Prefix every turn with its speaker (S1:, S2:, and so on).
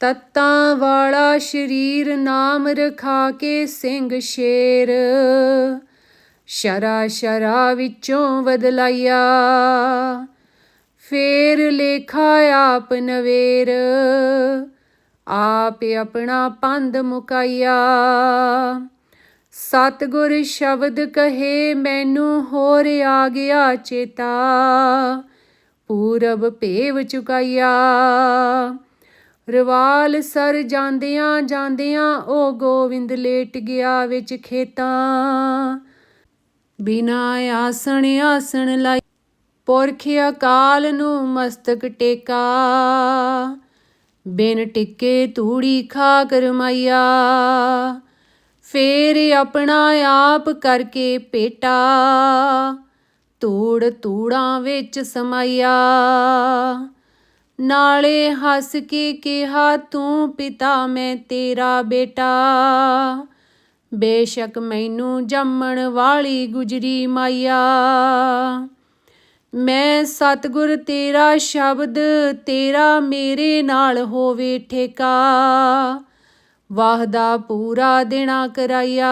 S1: ਤਤਾਂ ਵਾਲਾ ਸ਼ਰੀਰ ਨਾਮ ਰਖਾ ਕੇ ਸਿੰਘ ਸ਼ੇਰ। ਸ਼ਰਾ ਸ਼ਰਾ ਵਿੱਚੋਂ ਬਦਲਾਇਆ। ਫੇਰ ਲੇਖਾ ਆਪ ਨਵੇਰ। ਆਪ ਆਪਣਾ ਪੰਧ ਮੁਕਾਇਆ। ਸਤਿਗੁਰ ਸ਼ਬਦ ਕਹੇ, ਮੈਨੂੰ ਹੋਰ ਆ ਗਿਆ ਚੇਤਾ। ਪੂਰਬ ਭੇਵ ਚੁਕਾਇਆ। ਰਵਾਲ ਸਰ ਜਾਂਦਿਆਂ ਜਾਂਦਿਆਂ ਉਹ ਗੋਵਿੰਦ ਲੇਟ ਗਿਆ ਵਿੱਚ ਖੇਤਾਂ। ਬਿਨਾ ਆਸਣ ਆਸਣ ਲਾਈ ਪੁਰਖ ਅਕਾਲ ਨੂੰ ਮਸਤਕ ਟੇਕਾ। ਬਿਨ ਟਿੱਕੇ ਧੂੜੀ ਖਾ ਕਰਮਾਇਆ ਫੇਰ ਆਪਣਾ ਆਪ ਕਰਕੇ ਪੇਟਾ। ਧੂੜ ਧੂੜਾਂ ਵਿੱਚ ਸਮਾਇਆ। ਨਾਲੇ ਹੱਸ ਕੇ ਕਿਹਾ, ਤੂੰ ਪਿਤਾ, ਮੈਂ ਤੇਰਾ ਬੇਟਾ। ਬੇਸ਼ੱਕ ਮੈਨੂੰ ਜੰਮਣ ਵਾਲੀ ਗੁਜਰੀ ਮਾਇਆ। ਮੈਂ ਸਤਿਗੁਰ, ਤੇਰਾ ਸ਼ਬਦ, ਤੇਰਾ ਮੇਰੇ ਨਾਲ ਹੋਵੇ ਠੇਕਾ। ਵਾਹਦਾ ਪੂਰਾ ਦੇਣਾ ਕਰਾਇਆ।